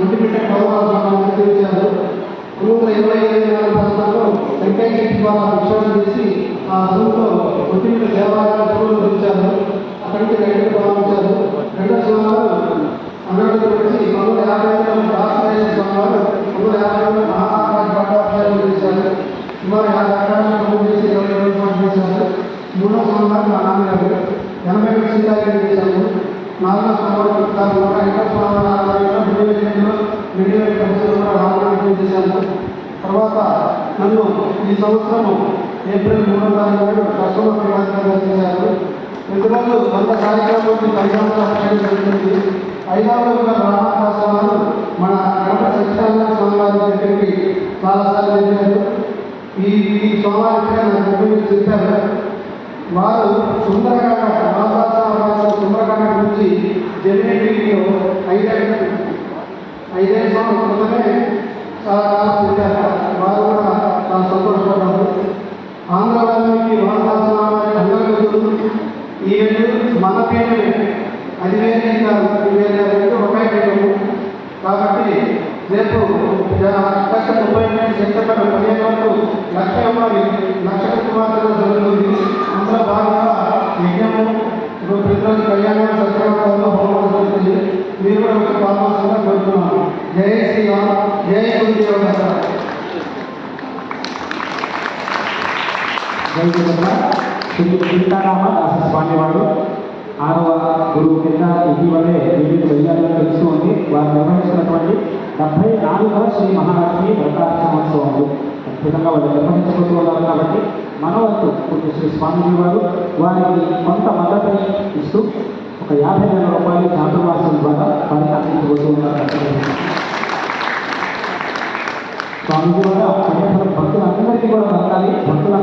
ఒంటిమిట్ట గౌరవ తీర్చారు వందల ఇరవై ఐదు నాలుగు సంవత్సరంలో వెంకయ్య ద్వారా విశ్వాసం చేసి ఆ రూమ్లో ఒంటిమిట్ట దేవాలయం స్కూల్ తెచ్చారు అక్కడి నుంచి ప్రారంభించారు రెండో స్వామి అన్నట్టు వచ్చి పంతొమ్మిది యాభై ఐదులో రాష్ట్ర స్వామి పంతొమ్మిది యాభై ఐదులో మహారాజ్ చేశారు. సుమారు యాభై చేసి ఇరవై పాటు చేశారు. మూడో సోమవారం మా నాన్నగారు ఎనభై ఏడు నాలుగో సోమవారం నూట ఐదో సోమవారం ఆధారంగా రెండు వేల ఎనిమిదిలో రెండు వేల తొమ్మిదిలో రామనాథం చేశాను తర్వాత నన్ను ఈ సంవత్సరము ఏప్రిల్ మూడో తారీఖు నాడు కస్టమర్ ప్రధానంగా చేశారు. ప్రతిరోజు వంద కార్యక్రమాన్ని పరిగణన జరిగింది. జరుగుతుంది ఐదవ రోజున మన గడప సత్యానంద స్వామివారి దగ్గరికి చాలాసార్లు వెళ్ళారు. ఈ ఈ స్వామివారికి నా దగ్గర చెప్పారు. వారు సుందరకాండ రామదాస సుందరకాండ గురించి జరిగిన వీడియో ఐదైదు. ఐదైదు సంవత్సరాల క్రితమే చాలా చెప్పారు. మన పేరు అది వేరే కాదు. ఇది వేరే రెండు ఒకే పేరు కాబట్టి రేపు ఆగస్టు ముప్పై ఎనిమిది సెప్టెంబర్ పదిహేను వరకు లక్ష అమ్మాయి లక్ష కుమార్తెలు జరుగుతుంది. అందులో భాగంగా యజ్ఞము ఇప్పుడు ప్రతిరోజు కళ్యాణం సత్యనారాయణలో హోమం జరుగుతుంది. మీరు కూడా ఒక పాల్గొనాలని కోరుతున్నాను జయ శ్రీరామ్ జై గురుదేవ జై జగన్న శ్రీ సీతారామ దాస స్వామివారు ఆరవ గురువు కింద ఇటీవలే వివిధ వెయ్యాలని తెలుసు ఉంది వారు నిర్వహిస్తున్నటువంటి డెబ్బై నాలుగవ శ్రీ మహాలక్ష్మి వ్రతాక్షమోత్సవం అద్భుతంగా వాళ్ళు నిర్వహించుకుంటూ ఉన్నారు కాబట్టి మనవంతు వంతు శ్రీ స్వామిజీ వారు వారికి కొంత మద్దతు ఇస్తూ ఒక యాభై వేల రూపాయలు చాతుర్మాసం ద్వారా వారికి అందించబోతూ ఉన్నారు. స్వామిజీ వారు భక్తులందరికీ కూడా దొరకాలి భక్తుల